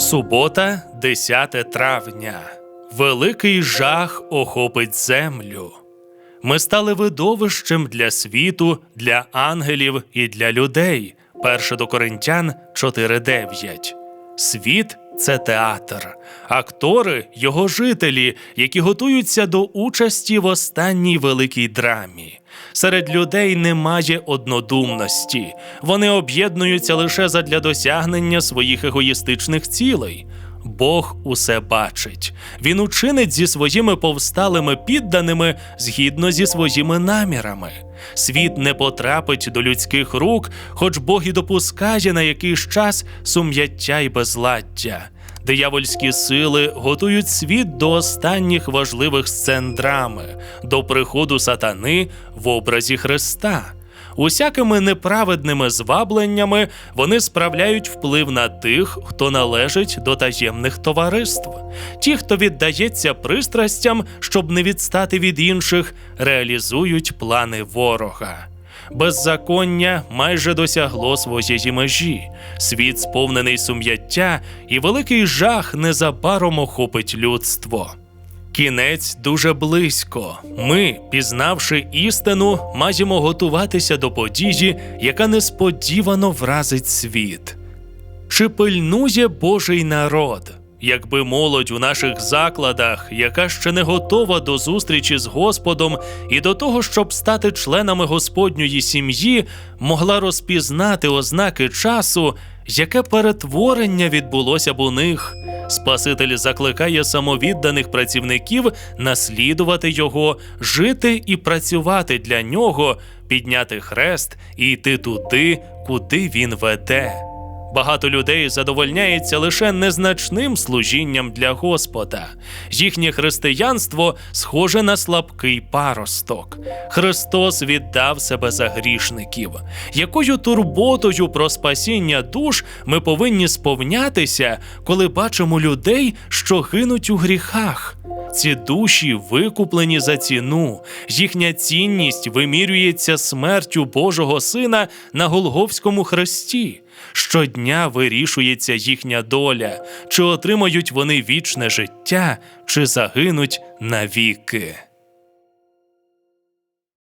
Субота, 10 травня. Великий жах охопить землю. Ми стали видовищем для світу, для ангелів і для людей. 1 до Коринтян 4.9. Світ це театр, актори його жителі, які готуються до участі в останній великій драмі. Серед людей немає однодумності. Вони об'єднуються лише задля досягнення своїх егоїстичних цілей. Бог усе бачить. Він учинить зі своїми повсталими підданими згідно зі своїми намірами. Світ не потрапить до людських рук, хоч Бог і допускає на якийсь час сум'яття й безладдя. Диявольські сили готують світ до останніх важливих сцен драми, до приходу сатани в образі Христа. Усякими неправедними звабленнями вони справляють вплив на тих, хто належить до таємних товариств. Ті, хто віддається пристрастям, щоб не відстати від інших, реалізують плани ворога. Беззаконня майже досягло своєї межі. Світ сповнений сум'яття, і великий жах незабаром охопить людство. Кінець дуже близько. Ми, пізнавши істину, маємо готуватися до події, яка несподівано вразить світ. Чи пильнує Божий народ? Якби молодь у наших закладах, яка ще не готова до зустрічі з Господом і до того, щоб стати членами Господньої сім'ї, могла розпізнати ознаки часу, яке перетворення відбулося б у них. Спаситель закликає самовідданих працівників наслідувати його, жити і працювати для нього, підняти хрест і йти туди, куди він веде. Багато людей задовольняється лише незначним служінням для Господа. Їхнє християнство схоже на слабкий паросток. Христос віддав себе за грішників. Якою турботою про спасіння душ ми повинні сповнятися, коли бачимо людей, що гинуть у гріхах? Ці душі викуплені за ціну, їхня цінність вимірюється смертю Божого Сина на Голговському хресті. Щодня вирішується їхня доля, чи отримають вони вічне життя, чи загинуть навіки.